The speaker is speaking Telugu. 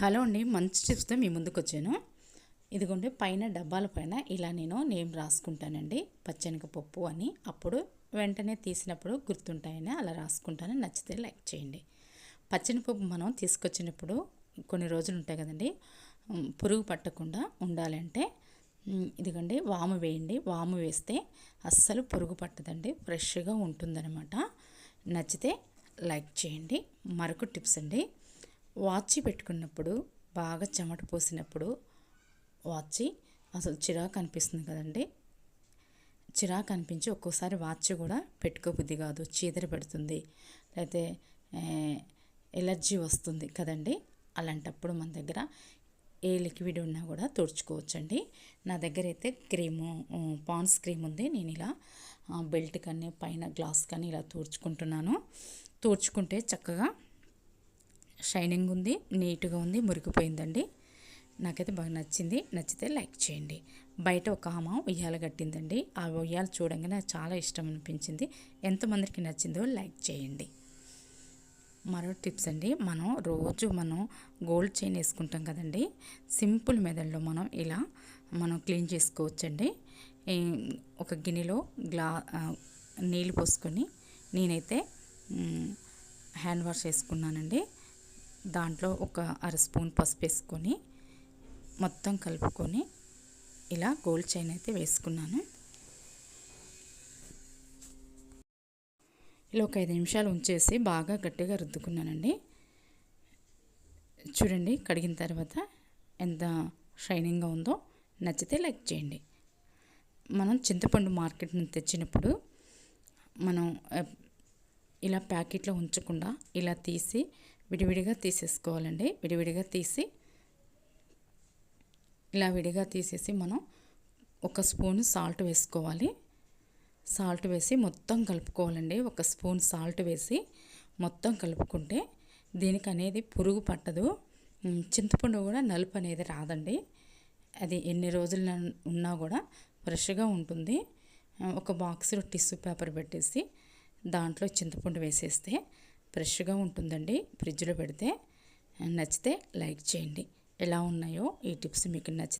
హలో అండి మంచి టిప్స్తో మీ ముందుకు వచ్చాను ఇదిగోండి పైన డబ్బాల పైన ఇలా నేను నేమ్ రాసుకుంటానండి. పచ్చనగపప్పు అని. అప్పుడు వెంటనే తీసినప్పుడు గుర్తుంటాయని అలా రాసుకుంటాను. నచ్చితే లైక్ చేయండి. పచ్చనిపప్పు మనం తీసుకొచ్చినప్పుడు కొన్ని రోజులు ఉంటాయి కదండి పురుగు పట్టకుండా ఉండాలంటే ఇదిగోండి వాము వేయండి. వాము వేస్తే అస్సలు పురుగు పట్టదండి ఫ్రెష్గా ఉంటుందన్నమాట. నచ్చితే లైక్ చేయండి. మరొక టిప్స్ అండి వాచి పెట్టుకున్నప్పుడు బాగా చెమట పోసినప్పుడు వాచి అసలు చిరాకు అనిపిస్తుంది కదండి. చిరాకు అనిపించి ఒక్కోసారి వాచ్ కూడా పెట్టుకోబుద్ధి కాదు చీదర పెడుతుంది. లేకపోతే ఎలర్జీ వస్తుంది కదండి. అలాంటప్పుడు మన దగ్గర ఏ లిక్విడ్ ఉన్నా కూడా తుడుచుకోవచ్చండి. నా దగ్గర అయితే క్రీము పాన్స్ క్రీమ్ ఉంది. నేను ఇలా బెల్ట్ కానీ పైన గ్లాస్ కానీ ఇలా తూర్చుకుంటున్నాను తూర్చుకుంటే చక్కగా షైనింగ్ ఉంది నీట్గా ఉంది మురిగిపోయిందండి. నాకైతే బాగా నచ్చింది. నచ్చితే లైక్ చేయండి. బయట ఒక ఆమె ఉయ్యాల కట్టిందండి. ఆ ఉయ్యాల చూడంగానే నాకు చాలా ఇష్టం అనిపించింది. ఎంతమందికి నచ్చిందో లైక్ చేయండి. మరో టిప్స్ అండి. మనం రోజు మనం గోల్డ్ చైన్ వేసుకుంటాం కదండి. సింపుల్ మెథడ్లో మనం ఇలా మనం క్లీన్ చేసుకోవచ్చండి. ఒక గిన్నెలో గ్లా నీళ్ళు పోసుకొని నేనైతే హ్యాండ్ వాష్ చేసుకున్నానండి దాంట్లో ఒక అర స్పూన్ పసుపు వేసుకొని మొత్తం కలుపుకొని ఇలా గోల్డ్ చైన్ అయితే వేసుకున్నాను. ఇలా ఒక ఐదు నిమిషాలు ఉంచేసి బాగా గట్టిగా రుద్దుకున్నానండి. చూడండి కడిగిన తర్వాత ఎంత షైనింగ్గా ఉందో. నచ్చితే లైక్ చేయండి. మనం చింతపండు మార్కెట్ నుంచి తెచ్చినప్పుడు మనం ఇలా ప్యాకెట్లో ఉంచకుండా ఇలా తీసి విడివిడిగా తీసేసుకోవాలండి. విడివిడిగా తీసి ఇలా విడిగా తీసేసి మనం ఒక స్పూన్ సాల్ట్ వేసుకోవాలి. సాల్ట్ వేసి మొత్తం కలుపుకోవాలండి. ఒక స్పూన్ సాల్ట్ వేసి మొత్తం కలుపుకుంటే దీనికి అనేది పురుగు పట్టదు. చింతపండు కూడా నలుపు అనేది రాదండి. అది ఎన్ని రోజులు ఉన్నా కూడా ఫ్రెష్గా ఉంటుంది. ఒక బాక్స్లో టిష్యూ పేపర్ పెట్టేసి దాంట్లో చింతపండు వేసేస్తే ఫ్రెష్గా ఉంటుందండి. ఫ్రిడ్జ్లో పెడితే నచ్చితే లైక్ చేయండి. ఎలా ఉన్నాయో ఈ టిప్స్ మీకు నచ్చితే